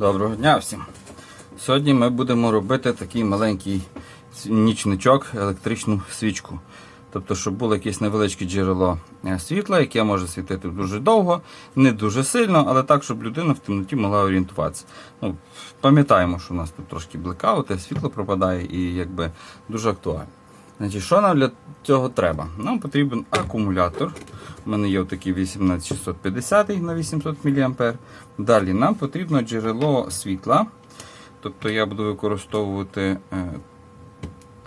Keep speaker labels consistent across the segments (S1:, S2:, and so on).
S1: Доброго дня всім! Сьогодні ми будемо робити такий маленький нічничок, електричну свічку. Тобто, щоб було якесь невеличке джерело е, світла, яке може світити дуже довго, не дуже сильно, але так, щоб людина в темноті могла орієнтуватися. Ну, пам'ятаємо, що у нас тут трошки блекаути, світло пропадає і якби дуже актуально. Значить, Що нам для цього треба? Нам потрібен акумулятор. У мене є такий 18650 на 800 мА. Далі нам потрібно джерело світла. Тобто я буду використовувати е,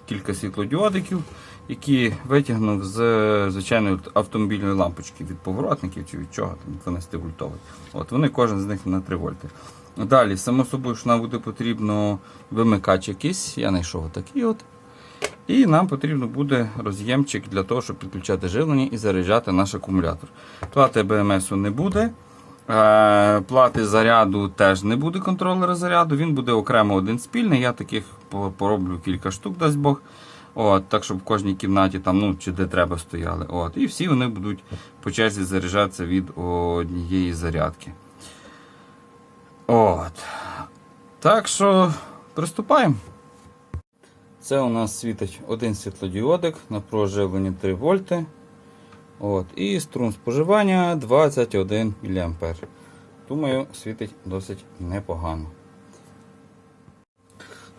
S1: кілька світлодіодиків, які витягнув з звичайної автомобільної лампочки від поворотників чи від чого, там 12 вольтовий. От Вони кожен з них на 3 вольти. Далі, само собою, що нам буде потрібно вимикач якийсь. Я знайшов такий от. І нам потрібно буде роз'ємчик для того, щоб підключати живлення і заряджати наш акумулятор. Плати БМС не буде. Е, Плати заряду теж не буде контролера заряду, він буде окремо один спільний. Я таких пороблю кілька штук, дасть Бог. От, так, щоб в кожній кімнаті там, ну, чи де треба стояли. От, і всі вони будуть по черзі заряджатися від однієї зарядки. От. Так що приступаємо. Це у нас світить один світлодіодик на проживлення 3 вольти. От, і струм споживання 21 мА. Думаю, світить досить непогано.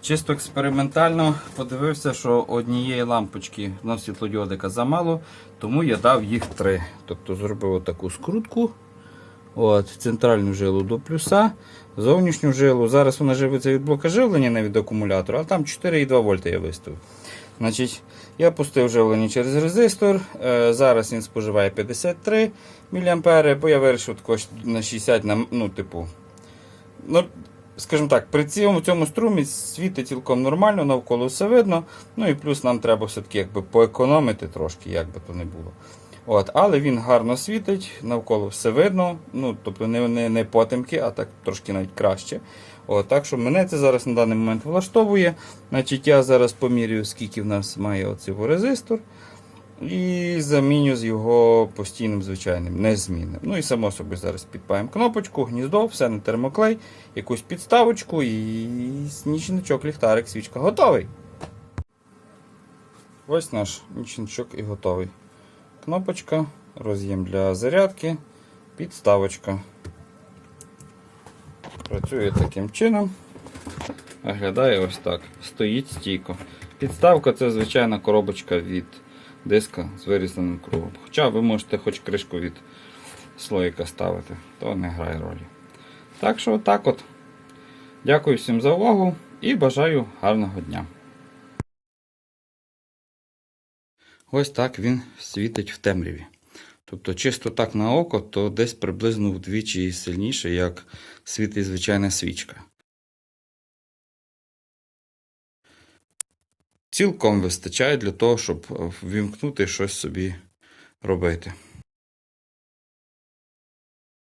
S1: Чисто експериментально подивився, що однієї лампочки на світлодіодика замало, тому я дав їх три. Тобто зробив таку скрутку. От, центральну жилу до плюса, зовнішню жилу. Зараз вона живиться від блока живлення, не від акумулятора, а там 4,2 вольта я виставив. Значить, Я пустив живлення через резистор. Е, зараз він споживає 53 мА, бо я вирішив також на 60 на, ну, типу, ну, скажімо так, при цьому, цьому струмі світить цілком нормально, навколо все видно. Ну і плюс нам треба все-таки якби поекономити трошки, як би то не було. От, але він гарно світить, навколо все видно. Ну, тобто не, не, не потемки, а так трошки навіть краще. От, так що мене це зараз на даний момент влаштовує. Значить, Я зараз помірюю, скільки в нас має оцей резистор. І заміню з його постійним звичайним, незмінним. Ну і само собі зараз підпаємо кнопочку, гніздо, все на термоклей, якусь підставочку і нічничок, ліхтарик, свічка готовий. Ось наш нічничок і готовий. Кнопочка, роз'єм для зарядки, підставочка. Працює таким чином. Виглядає ось так. Стоїть стійко. Підставка це звичайна коробочка від диска з вирізаним кругом. Хоча ви можете хоч кришку від слоїка ставити, то не грає ролі. Так що так от. Дякую всім за увагу і бажаю гарного дня. Ось так він світить в темряві. Тобто, чисто так на око, то десь приблизно вдвічі сильніше, як світить звичайна свічка. Цілком вистачає для того, щоб ввімкнути щось собі робити.